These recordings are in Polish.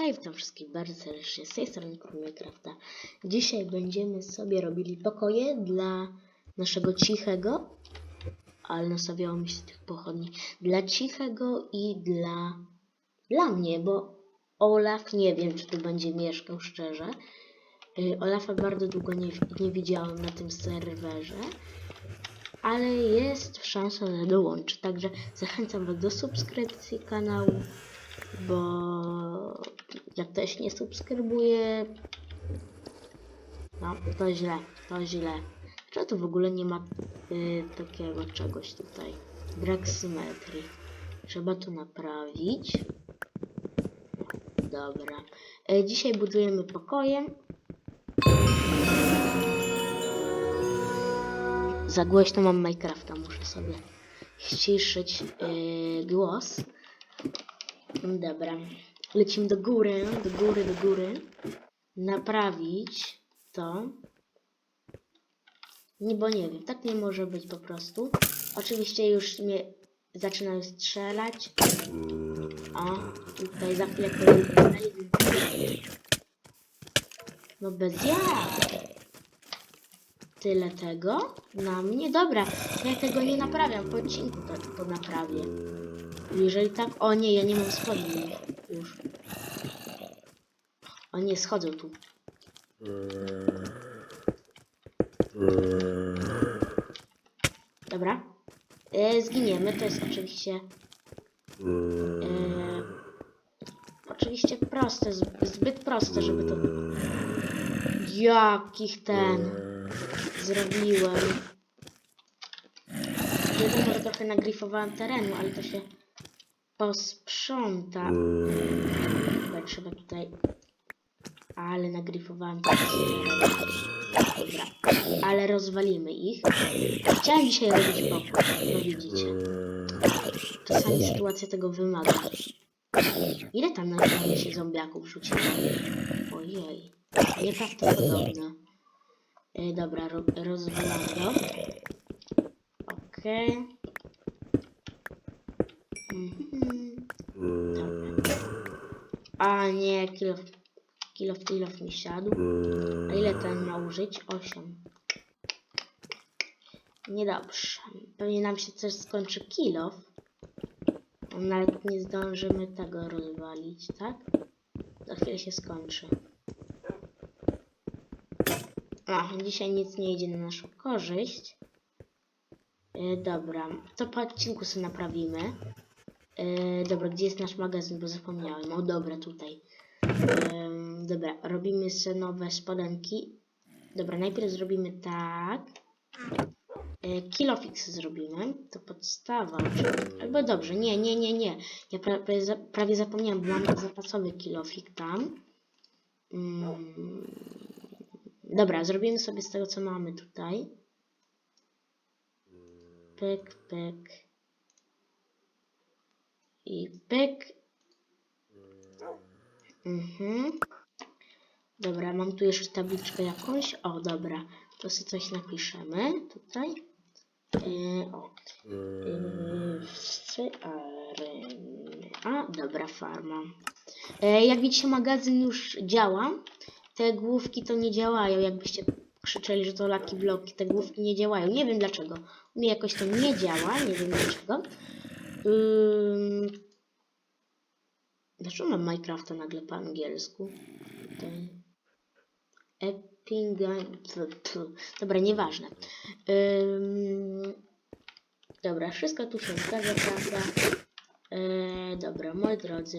Cześć, witam wszystkich bardzo serdecznie z tej strony. Dzisiaj będziemy sobie robili pokoje dla naszego cichego, ale nastawiało mi się tych pochodni, dla cichego i dla, dla mnie, bo Olaf nie wiem, czy tu będzie mieszkał szczerze. Y, Olafa bardzo długo nie, nie widziałam na tym serwerze, ale jest szansa, że dołączy. Także zachęcam Was do subskrypcji kanału, bo jak ktoś nie subskrybuje, no to źle, to źle. Czy tu w ogóle nie ma y, takiego czegoś tutaj? Brak symetrii. Trzeba to naprawić. Dobra. E, dzisiaj budujemy pokoje. Za głośno mam Minecrafta, muszę sobie ściszyć yy, głos. Dobra. Lecimy do góry, do góry, do góry. Naprawić to. Nie, bo nie wiem, tak nie może być po prostu. Oczywiście już mnie zaczynają strzelać. O, tutaj za chwilę. No bez jak. Tyle tego na mnie. Dobra, ja tego nie naprawiam. Po odcinku to, to naprawię. Jeżeli tak... O nie, ja nie mam spodni już. O nie, schodzą tu. Dobra. E, zginiemy, to jest oczywiście... E, oczywiście proste, zb- zbyt proste, żeby to... Jakich ten... Zrobiłem. Wiadomo, że trochę nagrifowałem terenu, ale to się posprząta. Chyba trzeba tutaj... Ale nagrifowałem to Dobra. Ale rozwalimy ich. Chciałem dzisiaj robić pokój, no widzicie. Czasami sytuacja tego wymaga. Ile tam na ekranie się zombiaków rzuciło? Ojej. Nieprawdopodobne. E, dobra, ro, rozwalam go. Okej. Mhm. A nie, kilo, kilo, kilo mi siadł. A ile ten ma użyć? 8. Niedobrze. Pewnie nam się coś skończy kilof. Nawet nie zdążymy tego rozwalić, tak? Za chwilę się skończy. A, dzisiaj nic nie idzie na naszą korzyść. E, dobra, to po odcinku sobie naprawimy. E, dobra, gdzie jest nasz magazyn, bo zapomniałem. O, dobra, tutaj. Em, dobra, robimy sobie nowe spodenki. Dobra, najpierw zrobimy tak. E, Kilofix zrobimy. To podstawa. Albo dobrze, nie, nie, nie, nie. Ja pra, prawie, za- prawie zapomniałam, bo mam zapasowy kilofik tam. Mm. Dobra, zrobimy sobie z tego, co mamy tutaj. Pyk, pyk. I pyk. Mhm. Dobra, mam tu jeszcze tabliczkę jakąś. O, dobra. To sobie coś napiszemy tutaj. Yy, o. Yy. A, dobra, farma. E, jak widzicie, magazyn już działa. Te główki to nie działają, jakbyście krzyczeli, że to laki bloki. Te główki nie działają. Nie wiem dlaczego. Mnie jakoś to nie działa, nie wiem dlaczego. Ym... Dlaczego mam Minecrafta nagle po angielsku? Tutaj. Tfu. Dobra, nieważne. Ym... Dobra, wszystko tu się zgadza, prawda? E, dobra, moi drodzy,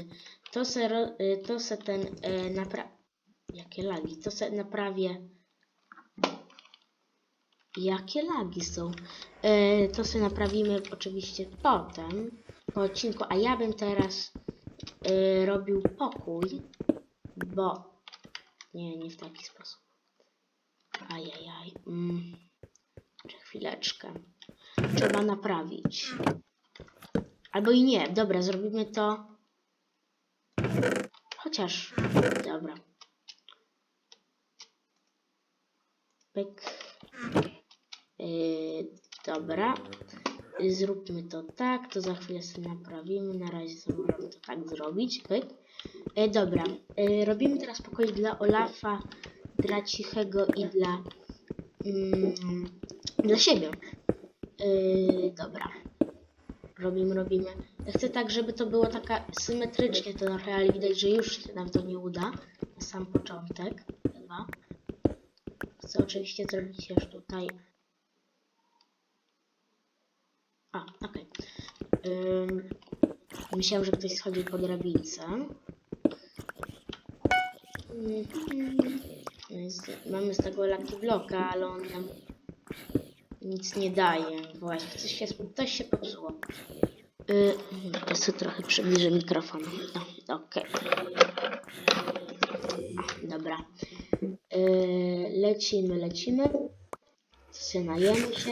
to se, e, to se ten e, napra... Jakie lagi? To se naprawię... Jakie lagi są? E, to sobie naprawimy oczywiście potem, po odcinku, a ja bym teraz e, robił pokój, bo... Nie, nie w taki sposób. Ajajaj. Mm. Chwileczkę. Trzeba naprawić. Albo i nie. Dobra, zrobimy to. Chociaż. Dobra. Pyk. Yy, dobra. Zróbmy to tak. To za chwilę sobie naprawimy. Na razie sobie możemy to tak zrobić. Pyk. E, dobra, e, robimy teraz pokój dla Olafa, dla Cichego i dla, mm, dla siebie. E, dobra. Robimy, robimy. Ja chcę tak, żeby to było taka symetrycznie to trochę, ale widać, że już się nam to nie uda. Na sam początek. Chyba. Chcę oczywiście zrobić już tutaj. A, okej. Ym, Myślałem, że ktoś schodził po drabince. Mamy z tego Lucky Blocka, ale on nam nic nie daje. Właśnie, coś się, coś się popsuło. Ja sobie trochę przybliżę mikrofon. No, okej. Dobra. Yy, lecimy, lecimy. Najemy się.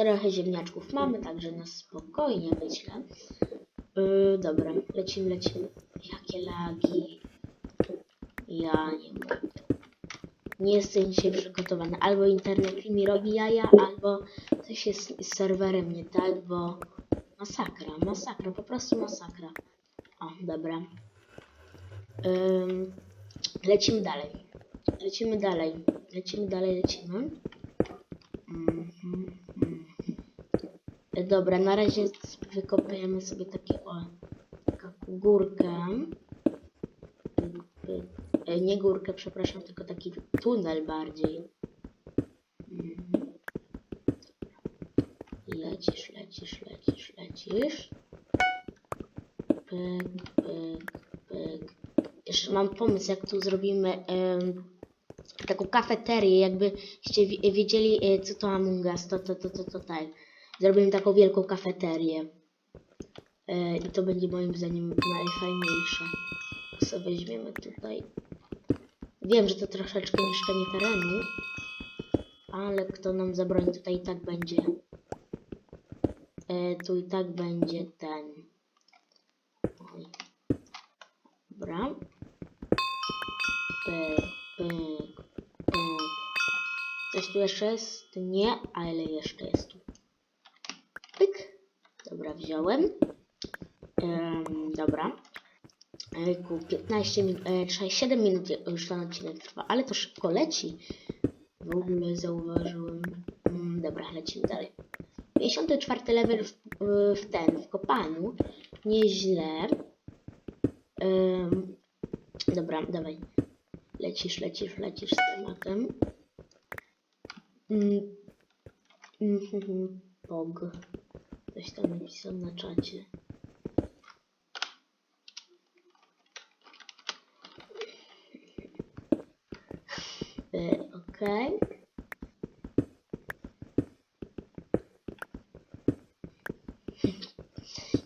Trochę ziemniaczków mamy, także na spokojnie myślę. Yy, dobra, lecimy, lecimy. Jakie lagi. Ja nie mogę. Nie jestem dzisiaj przygotowany. Albo internet mi robi jaja, albo coś jest z serwerem nie tak, bo masakra, masakra, po prostu masakra. O, dobra. Ym, lecimy dalej. Lecimy dalej. Lecimy dalej, lecimy. Mhm, mhm. E, Dobra, na razie wykopujemy sobie takie o, taką górkę. E, Nie górkę, przepraszam, tylko taki tunel bardziej. Mhm. Lecisz, lecisz, lecisz, lecisz. Pyk, pyk, pyk. Jeszcze mam pomysł, jak tu zrobimy em, taką kafeterię, jakbyście wi- wiedzieli, e, co to Among Us, to, to, to, to, to tak. Zrobimy taką wielką kafeterię. E, I to będzie moim zdaniem najfajniejsze. Co weźmiemy tutaj. Wiem, że to troszeczkę niszczenie terenu, ale kto nam zabroni, tutaj i tak będzie. E, tu i tak będzie ten. Oj. Dobra. Pyk, pyk, pyk. Coś tu jeszcze jest? Nie, ale jeszcze jest wziąłem. Em, dobra. Ejku, 15 minut, e, 7 minut już ten odcinek trwa, ale to szybko leci. W ogóle zauważyłem. Mm, dobra, lecimy dalej. 54 level w, w ten, w kopaniu. Nieźle. Em, dobra, dawaj. Lecisz, lecisz, lecisz z tematem. Mm, mm, mhm, Pog. Ktoś tam napisał na czacie. Y, Okej.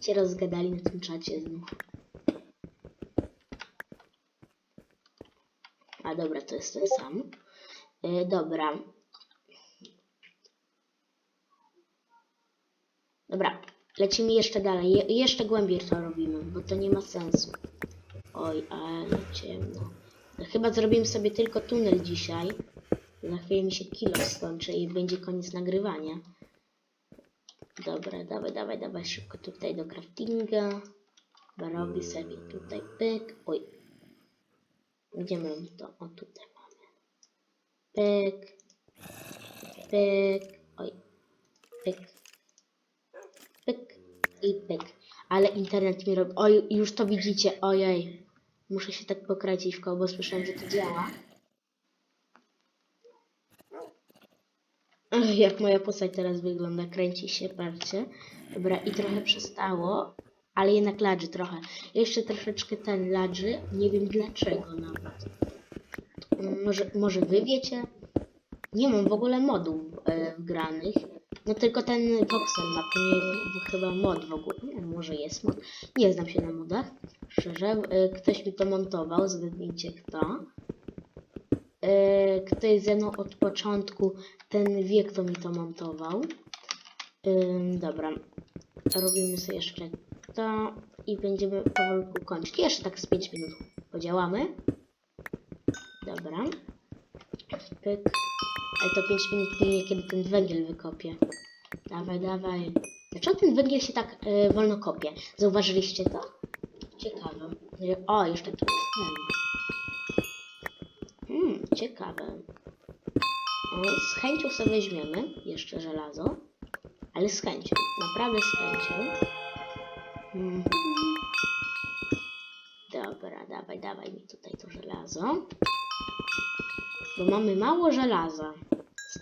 Się rozgadali na tym czacie znów. A dobra, to jest ten sam. Y, dobra. Dobra, lecimy jeszcze dalej. Je jeszcze głębiej to robimy, bo to nie ma sensu. Oj, ale ciemno. No, chyba zrobimy sobie tylko tunel dzisiaj. Za chwilę mi się kilo skończy i będzie koniec nagrywania. Dobra, dawaj, dawaj, dawaj szybko tutaj do craftinga. Robię sobie tutaj pyk. Oj. Gdzie mam to? O, tutaj mamy. Pyk. Pyk. Oj. Pyk. I. Ale internet mi robi... Oj, już to widzicie. Ojej. Muszę się tak pokracić w koło, bo słyszałem, że to działa. Ach, jak moja postać teraz wygląda, kręci się, patrzcie. Dobra, i trochę przestało, ale jednak ladży trochę. Jeszcze troszeczkę ten ladży, nie wiem dlaczego nawet. Może, może wy wiecie? Nie mam w ogóle modów e, wgranych. No tylko ten voxel ma, chyba mod w ogóle. Może jest mod. Nie znam się na modach. Szczerze, e, ktoś mi to montował, zgadnijcie kto. E, Kto jest ze mną od początku, ten wie, kto mi to montował. Ym, dobra, robimy sobie jeszcze to i będziemy powolutku kończyć. Jeszcze tak z 5 minut podziałamy. Dobra. Pyk. Ale to 5 minut minie, kiedy ten węgiel wykopię. Dawaj, dawaj. Dlaczego ten węgiel się tak e, wolno kopie? Zauważyliście to? Ciekawe. O, jeszcze tu jest. Hmm, ciekawe. Z chęcią sobie weźmiemy jeszcze żelazo. Ale z chęcią. Naprawdę z chęcią. Mhm. Dobra, dawaj, dawaj mi tutaj to żelazo. Bo mamy mało żelaza.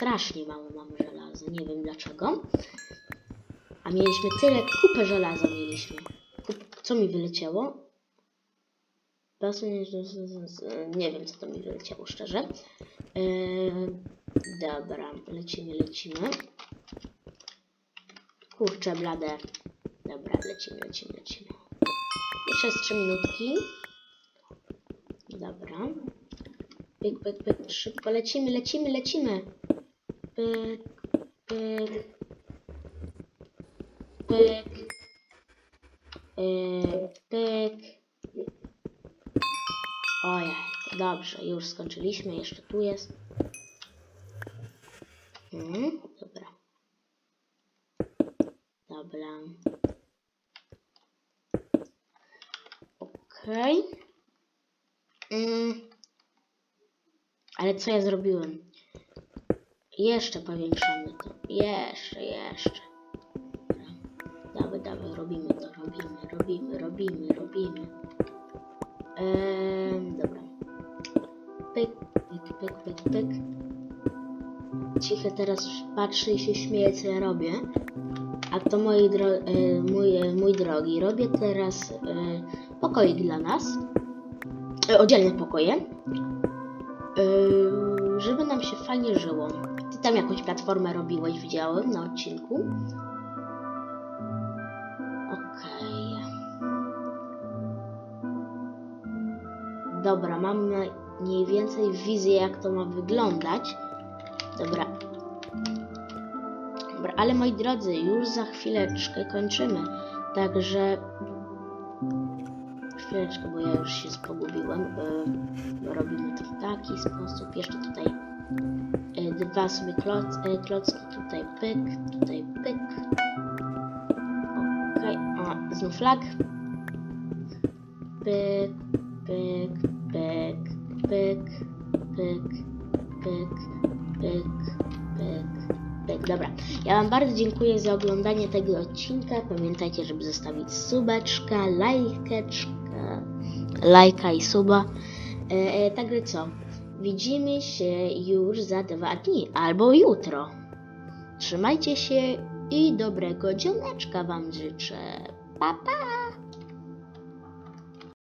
Strasznie mało mamy żelaza. Nie wiem dlaczego. A mieliśmy tyle, kupę żelaza mieliśmy. Co mi wyleciało? Nie wiem, co to mi wyleciało, szczerze. Yy, dobra, lecimy, lecimy. Kurczę, blade. Dobra, lecimy, lecimy, lecimy. Jeszcze z 3 minutki. Dobra. Pyk, pyk, pyk. Szybko lecimy, lecimy, lecimy. Pyk, pyk. Pyk. Pyk. Ojej, dobrze, już skończyliśmy, jeszcze tu jest. Mhm, dobra. Dobra. Okej. Mm. Ale co ja zrobiłem? Jeszcze powiększamy to. Jeszcze, jeszcze. Dawaj, dawaj, robimy to, robimy, robimy, robimy, robimy. Dobra. Pyk, pyk, pyk, pyk, pyk. Cichy teraz patrzy i się śmieje, co ja robię. A to moi dro e, mój, mój drogi, robię teraz e, pokoik dla nas. E, oddzielne pokoje. E, żeby nam się fajnie żyło. Tam jakąś platformę robiłeś, widziałem na odcinku. Okej. Dobra, mam mniej więcej wizję, jak to ma wyglądać. Dobra. Dobra, ale moi drodzy, już za chwileczkę kończymy. Także. Chwileczkę, bo ja już się pogubiłem. Yy, robimy to w taki sposób. Jeszcze tutaj dwa sobie kloc, yy, klocki. Tutaj pyk, tutaj pyk. Okej, o, znów lag. Pyk, pyk, pyk, pyk, pyk, pyk, pyk, pyk, pyk. Dobra, ja Wam bardzo dziękuję za oglądanie tego odcinka. Pamiętajcie, żeby zostawić subeczka, lajkeczka, lajka i suba. E, e, także co? Widzimy się już za dwa dni albo jutro. Trzymajcie się i dobrego dzioneczka Wam życzę. Pa, pa!